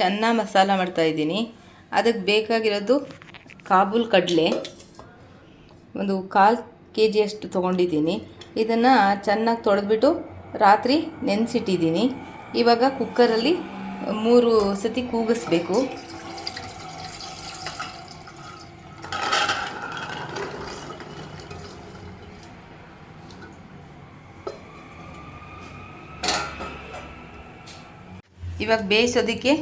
ಚೆನ್ನಾಗಿ ಮಸಾಲ ಮಾಡ್ತಾಯಿದ್ದೀನಿ ಅದಕ್ಕೆ ಬೇಕಾಗಿರೋದು ಕಾಬೂಲ್ ಕಡಲೆ. ಒಂದು ಕಾಲು ಕೆ ಜಿಯಷ್ಟು ತೊಗೊಂಡಿದ್ದೀನಿ. ಇದನ್ನು ಚೆನ್ನಾಗಿ ತೊಳೆದ್ಬಿಟ್ಟು ರಾತ್ರಿ ನೆನೆಸಿಟ್ಟಿದ್ದೀನಿ. ಇವಾಗ ಕುಕ್ಕರಲ್ಲಿ ಮೂರು ಸತಿ ಕೂಗಿಸ್ಬೇಕು. ಇವಾಗ ಬೇಯಿಸೋದಕ್ಕೆ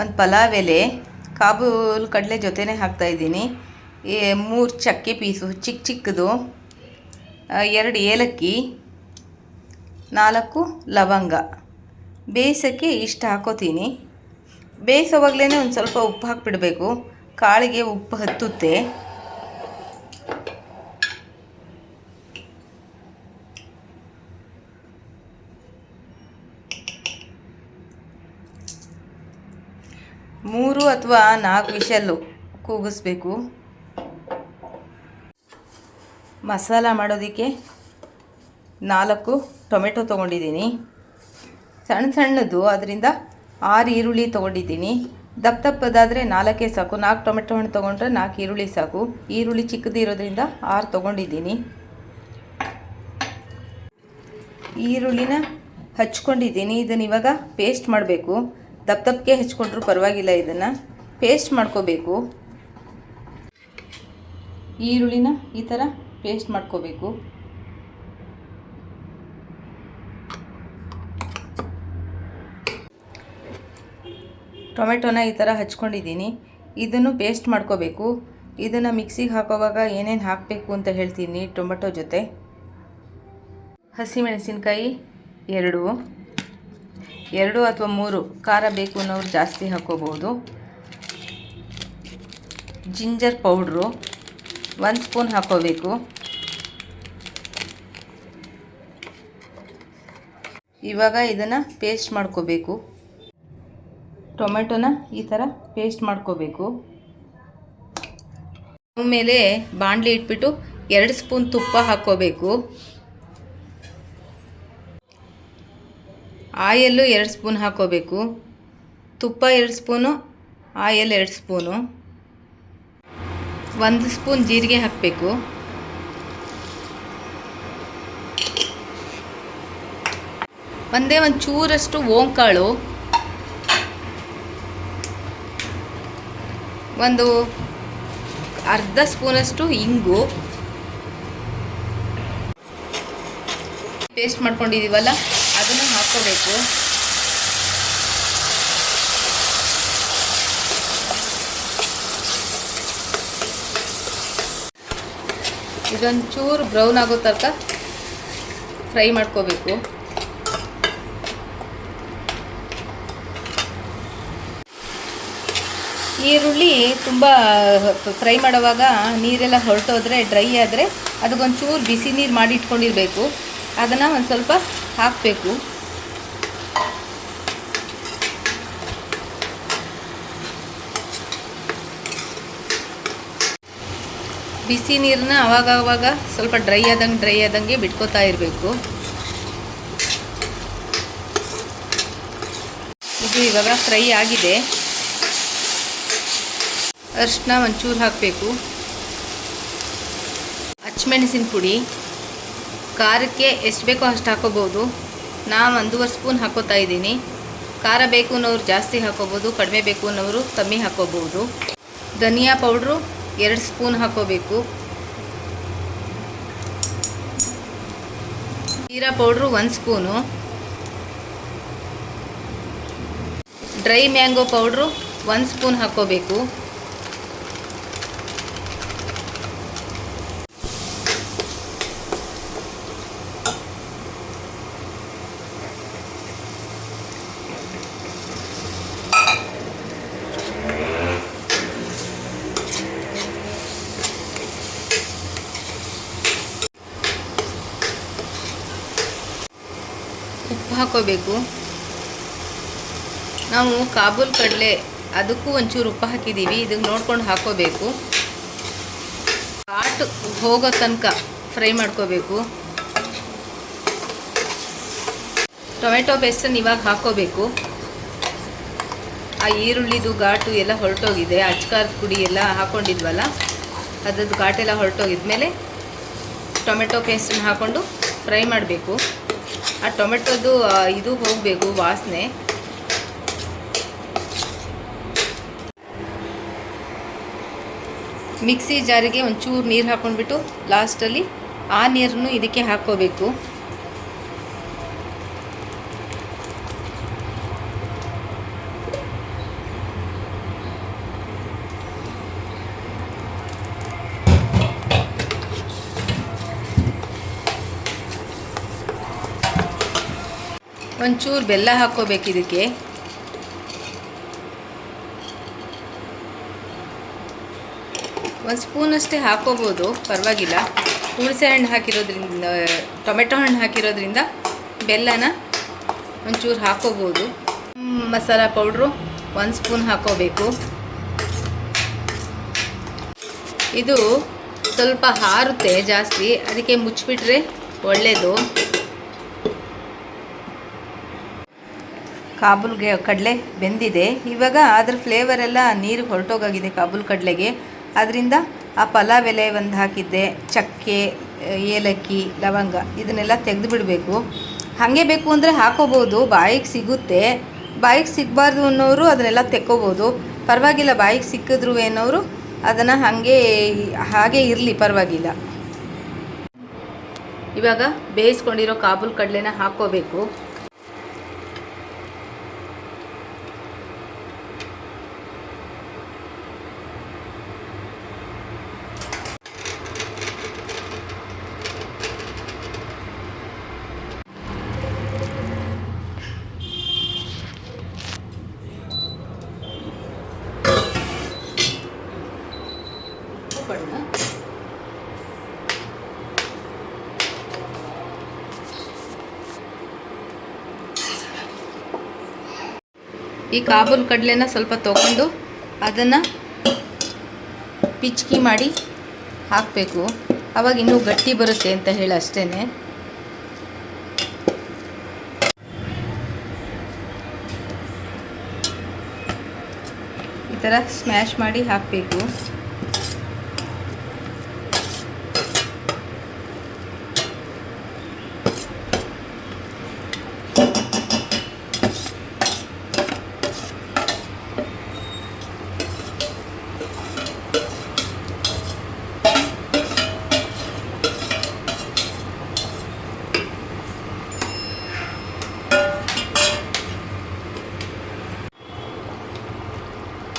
ಒಂದು ಪಲಾವ್ ಎಲೆ, ಕಾಬೂಲ್ ಕಡಲೆ ಜೊತೆನೇ ಹಾಕ್ತಾಯಿದ್ದೀನಿ ಮೂರು ಚಕ್ಕೆ ಪೀಸು ಚಿಕ್ಕ ಚಿಕ್ಕದು. ಎರಡು ಏಲಕ್ಕಿ, ನಾಲ್ಕು ಲವಂಗ. ಬೇಯಿಸೋಕ್ಕೆ ಇಷ್ಟು ಹಾಕೋತೀನಿ. ಬೇಯಿಸೋವಾಗಲೇ ಒಂದು ಸ್ವಲ್ಪ ಉಪ್ಪು ಹಾಕಿಬಿಡಬೇಕು. ಕಾಳಿಗೆ ಉಪ್ಪು ಹತ್ತುತ್ತೆ. ಮೂರು ಅಥವಾ ನಾಲ್ಕು ವಿಷಲ್ಲು ಕೂಗಿಸ್ಬೇಕು. ಮಸಾಲ ಮಾಡೋದಕ್ಕೆ ನಾಲ್ಕು ಟೊಮೆಟೊ ತೊಗೊಂಡಿದ್ದೀನಿ. ಸಣ್ಣ ಸಣ್ಣದು, ಅದರಿಂದ ಆರು ಈರುಳ್ಳಿ ತೊಗೊಂಡಿದ್ದೀನಿ. ದಪ್ಪ ದಪ್ಪದಾದರೆ ನಾಲ್ಕೇ ಸಾಕು, ನಾಲ್ಕು ಟೊಮೆಟೊ ಹಣ್ಣು ತೊಗೊಂಡ್ರೆ ನಾಲ್ಕು ಈರುಳ್ಳಿ ಸಾಕು. ಈರುಳ್ಳಿ ಚಿಕ್ಕದಿರೋದ್ರಿಂದ ಆರು ತೊಗೊಂಡಿದ್ದೀನಿ. ಈರುಳ್ಳಿನ ಹಚ್ಕೊಂಡಿದ್ದೀನಿ. ಇದನ್ನು ಇವಾಗ ಪೇಸ್ಟ್ ಮಾಡಬೇಕು. ದಪ್ಪ ದಪ್ಪಗೆ ಹೆಚ್ಕೊಂಡ್ರೂ ಪರವಾಗಿಲ್ಲ ಇದನ್ನು. ಪೇಸ್ಟ್ ಮಾಡ್ಕೋಬೇಕು. ಈರುಳ್ಳಿನ ಈ ಥರ ಪೇಸ್ಟ್ ಮಾಡ್ಕೋಬೇಕು. ಟೊಮೆಟೊನ ಈ ಥರ ಹಚ್ಕೊಂಡಿದ್ದೀನಿ. ಇದನ್ನು ಪೇಸ್ಟ್ ಮಾಡ್ಕೋಬೇಕು. ಇದನ್ನು ಮಿಕ್ಸಿಗೆ ಹಾಕೋವಾಗ ಏನೇನು ಹಾಕಬೇಕು ಅಂತ ಹೇಳ್ತೀನಿ ಟೊಮೆಟೊ ಜೊತೆ. ಹಸಿಮೆಣಸಿನ್ಕಾಯಿ ಎರಡು. ಎರಡು ಅಥವಾ ಮೂರು ಖಾರ ಬೇಕು ಅನ್ನೋರು ಜಾಸ್ತಿ ಹಾಕ್ಕೋಬೋದು ಜಿಂಜರ್ ಪೌಡ್ರು ಒಂದು ಸ್ಪೂನ್ ಹಾಕೋಬೇಕು ಇವಾಗ ಇದನ್ನು ಪೇಸ್ಟ್ ಮಾಡ್ಕೋಬೇಕು. ಟೊಮೆಟೊನ ಈ ಥರ ಪೇಸ್ಟ್ ಮಾಡ್ಕೋಬೇಕು. ಮೇಲೆ ಬಾಣಲಿ ಇಟ್ಬಿಟ್ಟು ಎರಡು ಸ್ಪೂನ್ ತುಪ್ಪ ಹಾಕ್ಕೋಬೇಕು. ಆಯಲ್ಲು ಎರಡು ಸ್ಪೂನ್ ಹಾಕೋಬೇಕು. ತುಪ್ಪ ಎರಡು ಸ್ಪೂನು, ಆಯಲ್ ಎರಡು ಸ್ಪೂನು. ಒಂದು ಸ್ಪೂನ್ ಜೀರಿಗೆ ಹಾಕಬೇಕು. ಒಂದೇ ಒಂದು ಚೂರಷ್ಟು ಓಂಕಾಳು. ಒಂದು ಅರ್ಧ ಸ್ಪೂನಷ್ಟು ಇಂಗು. ಪೇಸ್ಟ್ ಮಾಡ್ಕೊಂಡಿದ್ದೀವಲ್ಲ? ಅದನ್ನು ಹಾಕ್ಕೋಬೇಕು. ಇದೊಂದು ಚೂರು ಬ್ರೌನ್ ಆಗೋ ತನಕ ಫ್ರೈ ಮಾಡ್ಕೋಬೇಕು. ಈರುಳ್ಳಿ ತುಂಬ ಫ್ರೈ ಮಾಡುವಾಗ ನೀರೆಲ್ಲ ಹೊರಟೋದ್ರೆ ಡ್ರೈ ಆದರೆ ಅದಕ್ಕೊಂಚೂರು ಬಿಸಿ ನೀರು ಮಾಡಿ ಇಟ್ಕೊಂಡಿರಬೇಕು. ಅದನ್ನು ಒಂದು ಸ್ವಲ್ಪ ಹಾಕಬೇಕು. ಬಿಸಿ ನೀರನ್ನ ಅವಾಗ ಅವಾಗ ಸ್ವಲ್ಪ ಡ್ರೈ ಆದಂಗೆ ಡ್ರೈ ಆದಂಗೆ ಬಿಟ್ಕೋತಾ ಇರಬೇಕು. ಇದು ಇವಾಗ ಫ್ರೈ ಆಗಿದೆ. ಅರಿಶಿನ ಒಂಚೂರು ಹಾಕಬೇಕು. ಹಚ್ಮೆಣಸಿನ ಪುಡಿ. ಖಾರಕ್ಕೆ ಎಷ್ಟು ಬೇಕೋ ಅಷ್ಟು ಹಾಕೋಬೋದು. ನಾನು ಒಂದೂವರೆ ಸ್ಪೂನ್ ಹಾಕೋತಾ ಇದ್ದೀನಿ. ಖಾರ ಬೇಕು ಅನ್ನೋರು ಜಾಸ್ತಿ ಹಾಕೋಬೋದು, ಕಡಿಮೆ ಬೇಕು ಅನ್ನೋರು ಕಮ್ಮಿ ಹಾಕೋಬೋದು. ಧನಿಯಾ ಪೌಡ್ರು ಎರಡು ಸ್ಪೂನ್ ಹಾಕೋಬೇಕು. ಜೀರಾ ಪೌಡ್ರು ಒಂದು ಸ್ಪೂನು. ಡ್ರೈ ಮ್ಯಾಂಗೋ ಪೌಡ್ರು ಒಂದು ಸ್ಪೂನ್ ಹಾಕೋಬೇಕು. ಉಪ್ಪು ಹಾಕೋಬೇಕು. ನಾವು ಕಾಬೂಲ್ ಕಡಲೆ ಅದಕ್ಕೂ ಒಂಚೂರು ಉಪ್ಪು ಹಾಕಿದ್ದೀವಿ ಇದಕ್ಕೆ ನೋಡ್ಕೊಂಡು ಹಾಕೋಬೇಕು. ಕಾಟು ಹೋಗೋ ತನಕ ಫ್ರೈ ಮಾಡ್ಕೋಬೇಕು. ಟೊಮೆಟೊ ಪೇಸ್ಟನ್ನು ಇವಾಗ ಹಾಕೋಬೇಕು. ಆ ಈರುಳ್ಳಿದು, ಘಾಟು ಎಲ್ಲ ಹೊರಟೋಗಿದೆ. ಅಚ್ಕಾರದ ಪುಡಿ ಎಲ್ಲ ಹಾಕ್ಕೊಂಡಿದ್ವಲ್ಲ ಅದ್ರದ್ದು ಘಾಟೆಲ್ಲ ಹೊರಟೋಗಿದ್ಮೇಲೆ ಟೊಮೆಟೊ ಪೇಸ್ಟನ್ನು ಹಾಕ್ಕೊಂಡು ಫ್ರೈ ಮಾಡಬೇಕು. ಆ ಟೊಮೆಟೊದು ಇದು ಹೋಗಬೇಕು, ವಾಸನೆ. ಮಿಕ್ಸಿ ಜಾರಿಗೆ ಒಂಚೂರು ನೀರು ಹಾಕ್ಕೊಂಡ್ಬಿಟ್ಟು ಲಾಸ್ಟಲ್ಲಿ ಆ ನೀರನ್ನು ಇದಕ್ಕೆ ಹಾಕ್ಕೋಬೇಕು ಒಂಚೂರು ಬೆಲ್ಲ ಹಾಕ್ಕೋಬೇಕು ಇದಕ್ಕೆ. ಒಂದು ಸ್ಪೂನಷ್ಟೇ ಹಾಕೋಬೋದು ಪರವಾಗಿಲ್ಲ. ಹುಣಸೆ ಹಣ್ಣು ಹಾಕಿರೋದ್ರಿಂದ ಟೊಮೆಟೊ ಹಣ್ಣು ಹಾಕಿರೋದ್ರಿಂದ ಬೆಲ್ಲನ ಒಂಚೂರು ಹಾಕೋಬೋದು ಹ್ಮ್, ಮಸಾಲ ಪೌಡ್ರು ಒಂದು ಸ್ಪೂನ್ ಹಾಕೋಬೇಕು ಇದು ಸ್ವಲ್ಪ ಹಾರುತ್ತೆ ಜಾಸ್ತಿ ಅದಕ್ಕೆ ಮುಚ್ಚಿಬಿಟ್ರೆ ಒಳ್ಳೆಯದು ಕಾಬೂಲ್ಗೆ ಕಡಲೆ ಬೆಂದಿದೆ. ಇವಾಗ ಅದ್ರ ಫ್ಲೇವರ್ ಎಲ್ಲ ನೀರು ಹೊರಟೋಗಾಗಿದೆ ಕಾಬೂಲ್ ಕಡಲೆಗೆ. ಅದರಿಂದ ಆ ಪಲಾವ್ ಎಲೆ ಒಂದು ಹಾಕಿದ್ದೆ, ಚಕ್ಕೆ, ಏಲಕ್ಕಿ, ಲವಂಗ ಇದನ್ನೆಲ್ಲ ತೆಗೆದು ಬಿಡಬೇಕು ಹಾಗೆ ಬೇಕು ಅಂದರೆ ಹಾಕೋಬೋದು, ಬಾಯಿಗೆ ಸಿಗುತ್ತೆ. ಬಾಯಿಗೆ ಸಿಗಬಾರ್ದು ಅನ್ನೋರು ಅದನ್ನೆಲ್ಲ ತೆಕ್ಕೋಬೋದು. ಪರವಾಗಿಲ್ಲ, ಬಾಯಿಗೆ ಸಿಕ್ಕಿದ್ರು ಏನೋರು ಅದನ್ನು ಹಾಗೆ ಹಾಗೆ ಇರಲಿ, ಪರವಾಗಿಲ್ಲ. ಇವಾಗ ಬೇಯಿಸ್ಕೊಂಡಿರೋ ಕಾಬೂಲ್ ಕಡಲೆನ ಹಾಕ್ಕೋಬೇಕು ಈ ಕಾಬೂಲ್ ಕಡಲೆನ ಸ್ವಲ್ಪ ತಗೊಂಡು ಅದನ್ನು ಪಿಚ್ಕಿ ಮಾಡಿ ಹಾಕಬೇಕು. ಅವಾಗ ಇನ್ನೂ ಗಟ್ಟಿ ಬರುತ್ತೆ ಅಂತ ಹೇಳಿ ಅಷ್ಟೇ ಈ ಥರ ಸ್ಮ್ಯಾಶ್ ಮಾಡಿ ಹಾಕಬೇಕು.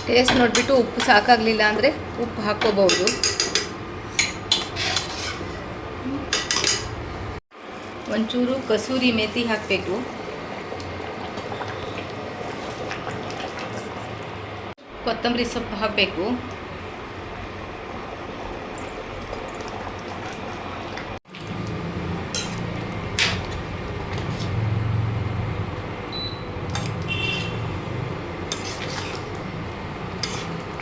ಟೇಸ್ಟ್ ನೋಡಿಬಿಟ್ಟು ಉಪ್ಪು ಸಾಕಾಗಲಿಲ್ಲ ಅಂದರೆ ಉಪ್ಪು ಹಾಕ್ಕೋಬಹುದು. ಒಂಚೂರು ಕಸೂರಿ ಮೇಥಿ ಹಾಕಬೇಕು. ಕೊತ್ತಂಬರಿ ಸೊಪ್ಪು ಹಾಕಬೇಕು.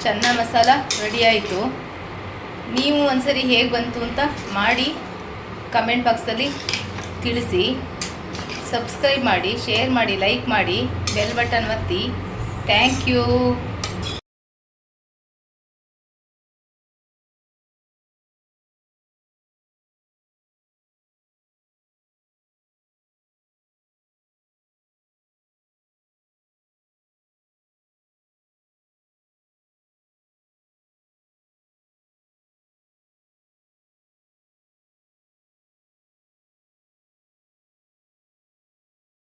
ಚೆನ್ನ ಮಸಾಲ ರೆಡಿ ಆಯಿತು. ನೀವು ಒಂದ್ಸರಿ ಹೇಗೆ ಬಂತು ಅಂತ ಮಾಡಿ ಕಮೆಂಟ್ ಬಾಕ್ಸಲ್ಲಿ ತಿಳಿಸಿ. ಸಬ್ಸ್ಕ್ರೈಬ್ ಮಾಡಿ ಶೇರ್ ಮಾಡಿ ಲೈಕ್ ಮಾಡಿ ಬೆಲ್ ಬಟನ್ ಒತ್ತಿ. Thank you